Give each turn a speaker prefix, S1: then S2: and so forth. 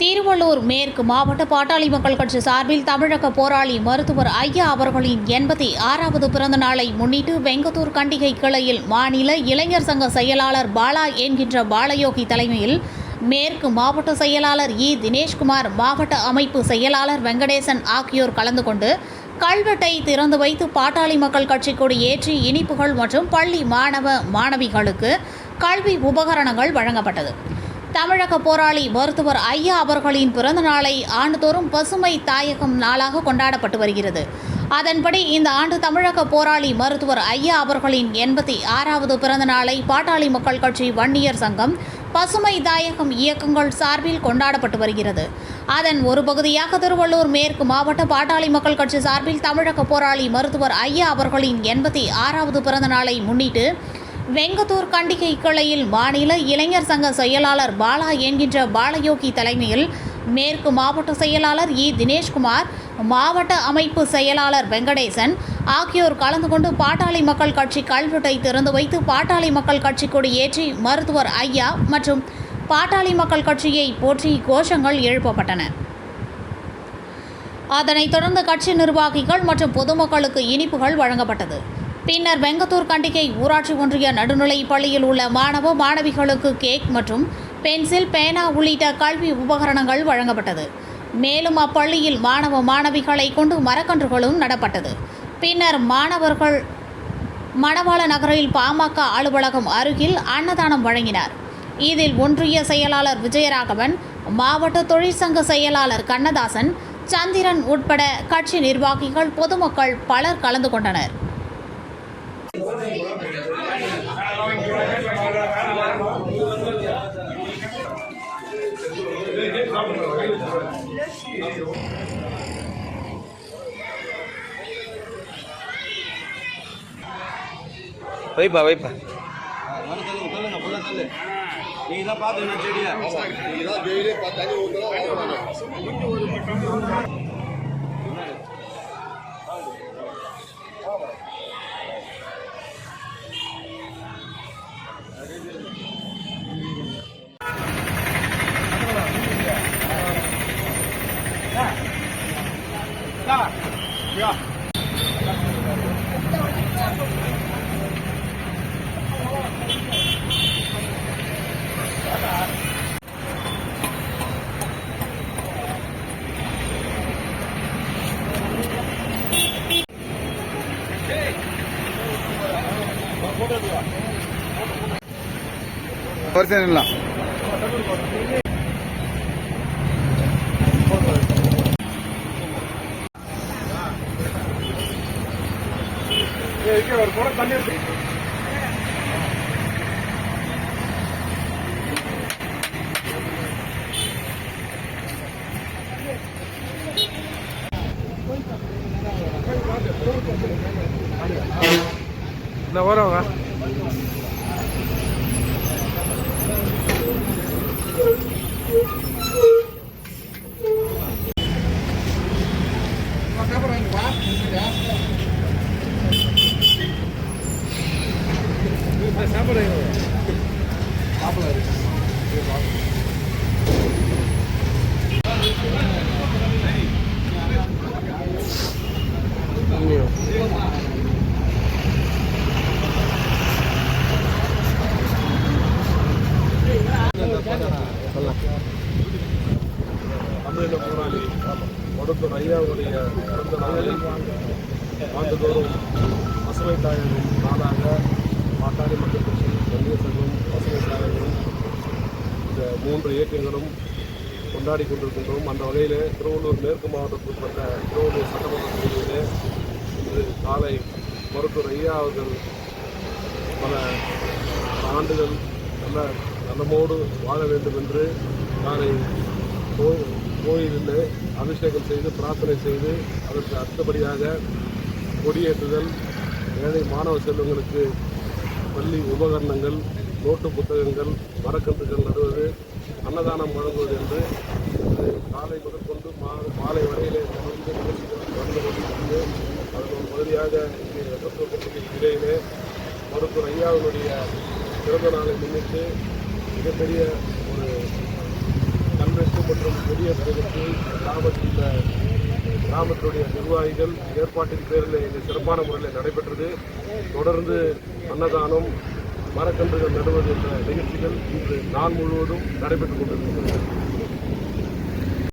S1: திருவள்ளூர் மேற்கு மாவட்ட பாட்டாளி மக்கள் கட்சி சார்பில் தமிழக போராளி மருத்துவர் ஐயா அவர்களின் எண்பத்தி ஆறாவது பிறந்த நாளை முன்னிட்டு வெங்கத்தூர் கண்டிகை கிளையில் மாநில இளைஞர் சங்க செயலாளர் பாலா என்கின்ற பாலயோகி தலைமையில் மேற்கு மாவட்ட செயலாளர் இ. தினேஷ்குமார் மாவட்ட அமைப்பு செயலாளர் வெங்கடேசன் ஆகியோர் கலந்து கொண்டு கல்வெட்டை திறந்து வைத்து பாட்டாளி மக்கள் கட்சி கொடி ஏற்றி இனிப்புகள் மற்றும் பள்ளி மாணவ மாணவிகளுக்கு கல்வி உபகரணங்கள் வழங்கப்பட்டது. தமிழக போராளி மருத்துவர் ஐயா அவர்களின் பிறந்த நாளை ஆண்டுதோறும் பசுமை தாயகம் நாளாக கொண்டாடப்பட்டு வருகிறது. அதன்படி இந்த ஆண்டு தமிழக போராளி மருத்துவர் ஐயா அவர்களின் எண்பத்தி ஆறாவது பிறந்த நாளை பாட்டாளி மக்கள் கட்சி வன்னியர் சங்கம் பசுமை தாயகம் இயக்கங்கள் சார்பில் கொண்டாடப்பட்டு வருகிறது. அதன் ஒரு பகுதியாக திருவள்ளூர் மேற்கு மாவட்ட பாட்டாளி மக்கள் கட்சி சார்பில் தமிழக போராளி மருத்துவர் ஐயா அவர்களின் எண்பத்தி ஆறாவது பிறந்த நாளை முன்னிட்டு வெங்கத்தூர் கண்டிகை கிளையில் மாநில இளைஞர் சங்க செயலாளர் பாலா என்கின்ற பாலயோகி தலைமையில் மேற்கு மாவட்ட செயலாளர் இ தினேஷ்குமார் மாவட்ட அமைப்பு செயலாளர் வெங்கடேசன் ஆகியோர் கலந்து கொண்டு பாட்டாளி மக்கள் கட்சி கல்வெட்டை திறந்து வைத்து பாட்டாளி மக்கள் கட்சி கொடி ஏற்றி மருத்துவர் ஐயா மற்றும் பாட்டாளி மக்கள் கட்சியை போற்றி கோஷங்கள் எழுப்பப்பட்டன. அதனைத் தொடர்ந்து கட்சி நிர்வாகிகள் மற்றும் பொதுமக்களுக்கு இனிப்புகள் வழங்கப்பட்டது. பின்னர் வெங்கத்தூர் கண்டிகை ஊராட்சி ஒன்றிய நடுநிலைப் பள்ளியில் உள்ள மாணவ மாணவிகளுக்கு கேக் மற்றும் பென்சில் பேனா உள்ளிட்ட கல்வி உபகரணங்கள் வழங்கப்பட்டது. மேலும் அப்பள்ளியில் மாணவ மாணவிகளை கொண்டு மரக்கன்றுகளும் நடப்பட்டது. பின்னர் மாணவர்கள் மணவாள நகரில் பாமக அலுவலகம் அருகில் அன்னதானம் வழங்கினார். இதில் ஒன்றிய செயலாளர் விஜயராகவன் மாவட்ட தொழிற்சங்க செயலாளர் கண்ணதாசன் சந்திரன் உட்பட கட்சி நிர்வாகிகள் பொதுமக்கள் பலர் கலந்து கொண்டனர்.
S2: வைப்பா வைப்பா.
S3: சொல்லுங்க சொல்லுங்க ஃபுல்லாக சொல்லு நீங்கள் தான் செடியை
S4: இதான் டெய்லி பத்து தண்ணி ஊற்றலாம்
S2: வரிசை இந்த
S4: தமிழக போராளி மருத்துவர் ஐயாவுடைய பிறந்த நாளில் ஆண்டுதோறும் பசுமை தாயகம் நாளாக பாட்டாளி மக்கள் கட்சி வன்னிய சங்கம் பசுமை தாயகம் இந்த மூன்று இயக்கங்களும் கொண்டாடி கொண்டிருக்கின்றோம். அந்த வகையில் திருவள்ளூர் மேற்கு மாவட்டத்திற்குட்பட்ட திருவள்ளூர் சட்டமன்ற தொகுதியிலே இன்று காலை மருத்துவர் ஐயா அவர்கள் பல ஆண்டுகள் நல்ல நலமோடு வாழ வேண்டும் என்று நாளை கோ- கோயிலில் அபிஷேகம் செய்து பிரார்த்தனை செய்து அதற்கு அடுத்தபடியாக கொடியேற்றுதல் ஏழை மாணவ செல்வங்களுக்கு பள்ளி உபகரணங்கள் நோட்டு புத்தகங்கள் மரக்கன்றுகள் நடுவது அன்னதானம் வழங்குவது என்று காலை முதற்கொண்டு மா மாலை வரையிலே தொடர்ந்து நிகழ்ச்சிகள் நடந்து கொண்டிருக்கிறது. அதன் ஒரு பகுதியாக இங்கே வெப்பத்தூர் இடையிலே மருத்துவர் ஐயாவினுடைய பிறந்த நாளை முன்னிட்டு மிகப்பெரிய ஒரு கல்வெட்டு மற்றும் பெரிய தலைவருக்கு கிராமத்தில் கிராமத்தினுடைய நிர்வாகிகள் ஏற்பாட்டின் பேரில் இங்கு சிறப்பான முறையில் நடைபெற்றது. தொடர்ந்து அன்னதானம் மரக்கன்றுகள் நடுவது என்ற நிகழ்ச்சிகள் இன்று நாள் முழுவதும் நடைபெற்றுக் கொண்டிருக்கின்றன.